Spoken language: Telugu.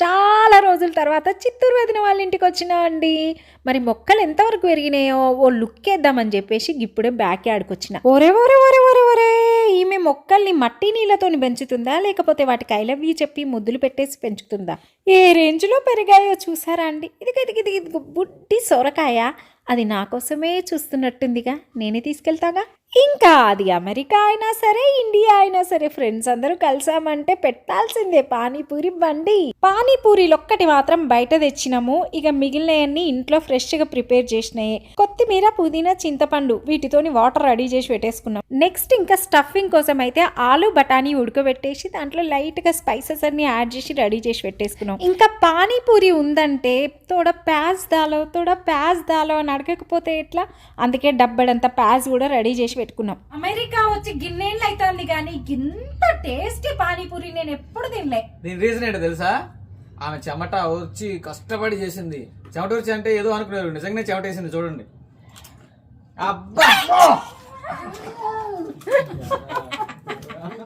చాలా రోజుల తర్వాత చిత్తూరు వదిన వాళ్ళ ఇంటికి వచ్చినా అండి. మరి మొక్కలు ఎంతవరకు పెరిగినాయో ఓ లుక్ వేద్దామని చెప్పేసి ఇప్పుడే బ్యాక్ యార్డ్కి వచ్చిన. ఒరే ఒరే ఒరే ఒరే ఒరే ఈమె మొక్కల్ని మట్టి నీళ్ళతోని పెంచుతుందా? లేకపోతే వాటికి ఐ లవ్ యూ చెప్పి ముద్దులు పెట్టేసి పెంచుతుందా? ఏ రేంజ్లో పెరిగాయో చూసారా అండి? ఇది ఇది ఇది ఇది బుడ్డి సొరకాయ. అది నా కోసమే చూస్తున్నట్టుందిగా. నేనే తీసుకెళ్తాగా? ఇంకా అది అమెరికా అయినా సరే ఇండియా అయినా సరే ఫ్రెండ్స్ అందరూ కలిసామంటే పెట్టాల్సిందే పానీపూరి బండి. పానీపూరీలు ఒక్కటి మాత్రం బయట తెచ్చినాము. ఇక మిగిలినవన్నీ ఇంట్లో ఫ్రెష్గా ప్రిపేర్ చేసినాయి. కొత్తిమీర పుదీనా చింతపండు వీటితోని వాటర్ రెడీ చేసి పెట్టేసుకున్నాం. నెక్స్ట్ ఇంకా స్టఫింగ్ కోసం అయితే ఆలు బఠానీ ఉడకబెట్టేసి దాంట్లో లైట్గా స్పైసెస్ అన్ని యాడ్ చేసి రెడీ చేసి పెట్టేసుకున్నాం. ఇంకా పానీపూరి ఉందంటే తోడ ప్యాజ్ దాలో తోడ ప్యాజ్ దాలో అని అడగకపోతే ఎట్లా? అందుకే డబ్బడంత ప్యాజ్ కూడా రెడీ చేసి పెట్టుకున్నాం. అమెరికా వచ్చి గిన్నెళ్ళు అవుతుంది కానీ ఇంత టేస్టీ పానీపూరి నేను ఎప్పుడు తినలే. దీని రీజన్ ఏంటో తెలుసా? ఆమె చెమట వచ్చి కష్టపడి చేసింది. చెమట వచ్చి అంటే ఏదో అనుకున్నారు నిజంగానే చెమట వేసింది. చూడండి. Aba! Oh!